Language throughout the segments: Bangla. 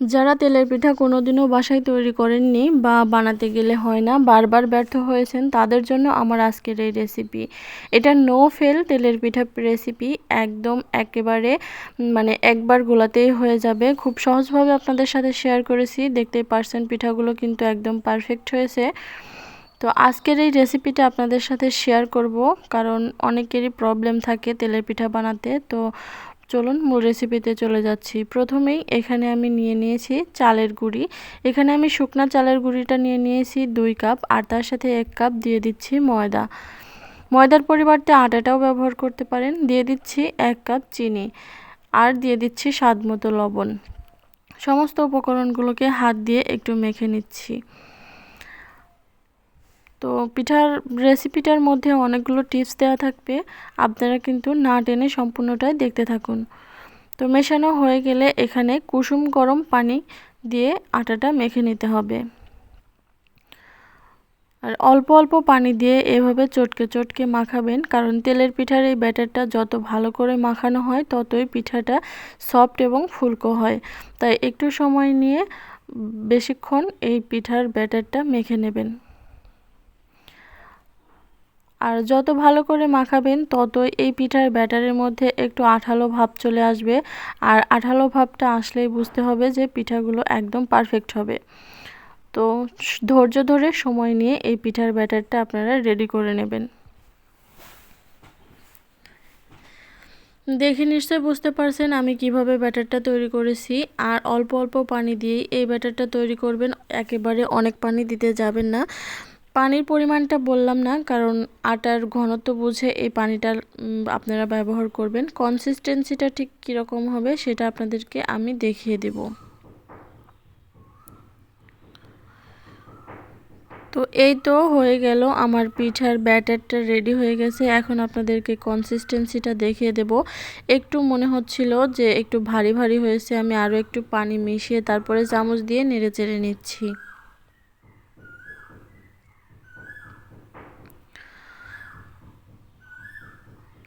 যারা তেলের পিঠা কোনোদিনও বাসায় তৈরি করেননি বা বানাতে গেলে হয় না, বারবার ব্যর্থ হয়েছেন, তাদের জন্য আমার আজকের এই রেসিপি এটা নো ফেল তেলের পিঠা রেসিপি একদম একেবারে মানে একবার গোলাতেই হয়ে যাবে। খুব সহজভাবে আপনাদের সাথে শেয়ার করেছি, দেখতেই পারছেন পিঠাগুলো কিন্তু একদম পারফেক্ট হয়েছে। তো আজকের এই রেসিপিটা আপনাদের সাথে শেয়ার করব, কারণ অনেকেরই প্রবলেম থাকে তেলের পিঠা বানাতে। তো চলুন মূল রেসিপিতে চলে যাচ্ছি। প্রথমেই এখানে আমি নিয়ে নিয়েছি চালের গুঁড়ি। এখানে আমি শুকনা চালের গুঁড়িটা নিয়ে নিয়েছি দুই কাপ, আর তার সাথে এক কাপ দিয়ে দিচ্ছি ময়দা। ময়দার পরিবর্তে আটাটাও ব্যবহার করতে পারেন। দিয়ে দিচ্ছি এক কাপ চিনি, আর দিয়ে দিচ্ছি স্বাদ মতো লবণ। সমস্ত উপকরণগুলোকে হাত দিয়ে একটু মেখে নিচ্ছি। তো পিঠার রেসিপিটার মধ্যে অনেকগুলো টিপস দেওয়া থাকবে। আপনারা কিন্তু না টেনে সম্পূর্ণটাই দেখতে থাকুন। তো মেশানো হয়ে গেলে এখানে কুসুম গরম পানি দিয়ে আটাটা মেখে নিতে হবে। আর অল্প অল্প পানি দিয়ে এভাবে চটকে চটকে মাখাবেন, কারণ তেলের পিঠার এই ব্যাটারটা যত ভালো করে মাখানো হয়, ততই পিঠাটা সফট এবং ফুলকো হয়। তাই একটু সময় নিয়ে বেশিক্ষণ এই পিঠার ব্যাটারটা মেখে নেবেন। আর যত ভালো করে মাখাবেন ততই এই পিঠার ব্যাটারের মধ্যে একটু আঠালো ভাব চলে আসবে। আর আঠালো ভাবটা আসলেই বুঝতে হবে যে পিঠাগুলো একদম পারফেক্ট হবে। তো ধৈর্য ধরে সময় নিয়ে এই পিঠার ব্যাটারটা আপনারা রেডি করে নেবেন। দেখে নিশ্চয়ই বুঝতে পারছেন আমি কীভাবে ব্যাটারটা তৈরি করেছি। আর অল্প অল্প পানি দিয়েই এই ব্যাটারটা তৈরি করবেন। একেবারে অনেক পানি দিতে যাবেন না। পানির পরিমাণটা বললাম না, কারণ আটার ঘনত্ব বুঝে এই পানিটা আপনারা ব্যবহার করবেন। কনসিস্টেন্সিটা ঠিক কীরকম হবে সেটা আপনাদেরকে আমি দেখিয়ে দেব। তো এই তো হয়ে গেল আমার পিঠার ব্যাটারটা রেডি হয়ে গেছে। এখন আপনাদেরকে কনসিস্টেন্সিটা দেখিয়ে দেব। একটু মনে হচ্ছিল যে একটু ভারী ভারী হয়েছে, আমি আরও একটু পানি মিশিয়ে তারপরে চামচ দিয়ে নেড়ে চেড়ে নিচ্ছি।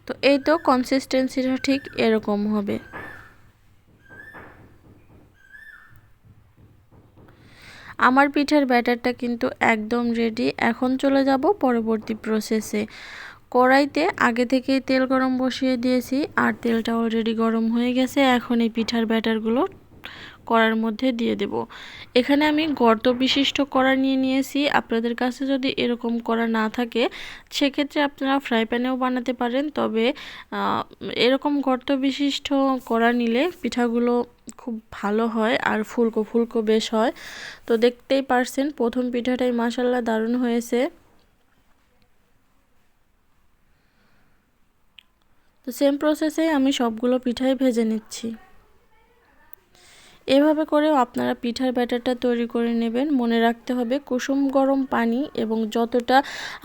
তো এই তো কনসিস্টেন্সিটা ঠিক এরকম হবে। আমার পিঠার ব্যাটারটা কিন্তু একদম রেডি এখন চলে যাব পরবর্তী প্রসেসে কড়াইতে আগে থেকে তেল গরম বসিয়ে দিয়েছি, আর তেলটা অলরেডি গরম হয়ে গেছে। এখন এই পিঠার ব্যাটারগুলো কড়ার মধ্যে দিয়ে দেব। এখানে আমি গর্ত বিশিষ্ট কড়া নিয়ে নিয়েছি। আপনাদের কাছে যদি এরকম কড়া না থাকে, সেক্ষেত্রে আপনারা ফ্রাই প্যানেও বানাতে পারেন। তবে এরকম গর্ত বিশিষ্ট কড়া নিলে পিঠাগুলো খুব ভালো হয় আর ফুলকো ফুলকো বেশ হয়। তো দেখতেই পারছেন, প্রথম পিঠাটাই মাসাল্লা দারুণ হয়েছে। তো সেম প্রসেসে আমি সবগুলো পিঠাই ভেজে নিচ্ছি। এভাবে করেও আপনারা পিঠার ব্যাটারটা তৈরি করে নেবেন। মনে রাখতে হবে কুসুম গরম পানি এবং যতটা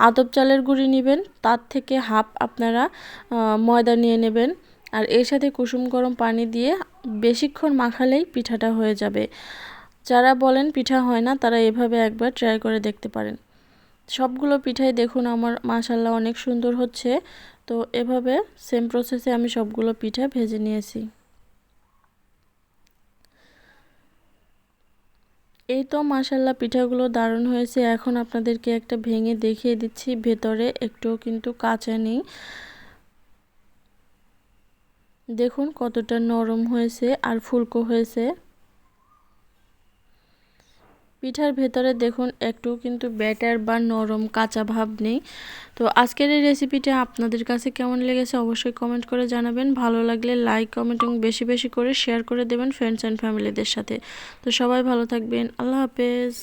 আদব চালের গুঁড়ি নেবেন, তার থেকে হাফ আপনারা ময়দা নিয়ে নেবেন। আর এর সাথে কুসুম গরম পানি দিয়ে বেশিক্ষণ মাখালেই পিঠাটা হয়ে যাবে। যারা বলেন পিঠা হয় না, তারা এভাবে একবার ট্রাই করে দেখতে পারেন। সবগুলো পিঠাই দেখুন আমার মাশাল্লাহ অনেক সুন্দর হচ্ছে। তো এভাবে সেম প্রসেসে আমি সবগুলো পিঠা ভেজে নিয়েছি। এই তো মাসাল্লাহ পিঠাগুলো দারুণ হয়েছে। এখন আপনাদেরকে একটা ভেঙে দেখিয়ে দিচ্ছি। ভেতরে একটুও কিন্তু কাঁচা নেই। দেখুন কতটা নরম হয়েছে আর ফুলকো হয়েছে। পিঠার ভেতরে দেখুন, একটু কিন্তু ব্যাটার বা নরম কাঁচা ভাব নেই। তো আজকের এই রেসিপিটা আপনাদের কাছে কেমন লেগেছে অবশ্যই কমেন্ট করে জানাবেন। ভালো লাগলে লাইক কমেন্ট এবং বেশি বেশি করে শেয়ার করে দেবেন ফ্রেন্ডস অ্যান্ড ফ্যামিলিদের সাথে। তো সবাই ভালো থাকবেন। আল্লাহ হাফেজ।